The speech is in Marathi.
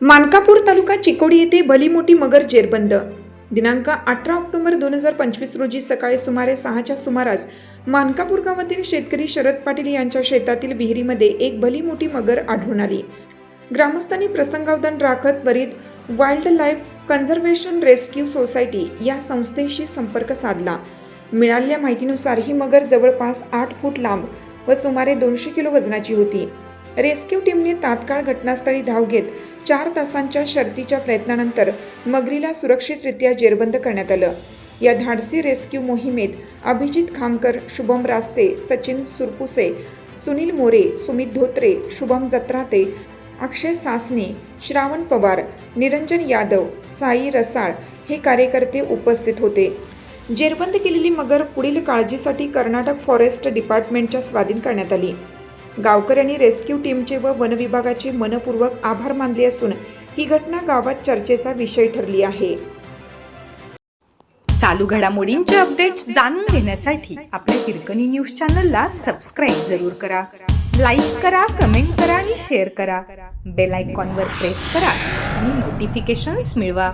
मानकापूर तालुका चिकोडी येथे भली मोठी मगर जेरबंद. दिनांक अठरा ऑक्टोबर दोन हजार पंचवीस रोजी सकाळी सुमारे सहाच्या सुमारास मानकापूर गावातील शेतकरी शरद पाटील यांच्या शेतातील विहिरीमध्ये एक भली मोठी मगर आढळून आली. ग्रामस्थांनी प्रसंगावधान राखत त्वरित wild life conservation rescue society या संस्थेशी संपर्क साधला. मिळालेल्या माहितीनुसार ही मगर जवळपास आठ फूट लांब व सुमारे दोनशे किलो वजनाची होती. रेस्क्यू टीमने तात्काळ घटनास्थळी धाव घेत चार तासांच्या शर्तीच्या प्रयत्नानंतर मगरीला सुरक्षितरित्या जेरबंद करण्यात आलं. या धाडसी रेस्क्यू मोहिमेत अभिजित खामकर शुभम रास्ते सचिन सुरपुसे सुनील मोरे सुमित धोत्रे शुभम जत्राते अक्षय सासने श्रावण पवार निरंजन यादव साई रसाळ हे कार्यकर्ते उपस्थित होते. जेरबंद केलेली मगर पुढील काळजीसाठी कर्नाटक फॉरेस्ट डिपार्टमेंटच्या स्वाधीन करण्यात आली. गावकऱ्यांनी रेस्क्यू टीमचे व वनविभागाचे मनपूर्वक आभार मानले असून ही घटना गावात चर्चेचा विषय ठरली आहे. चालू घडामोडींचे अपडेट्स जाणून घेण्यासाठी आपल्या हिरकणी न्यूज चॅनलला सबस्क्राईब जरूर करा. लाईक करा कमेंट करा आणि शेअर करा. बेल आयकॉनवर प्रेस करा आणि नोटिफिकेशन्स मिळवा.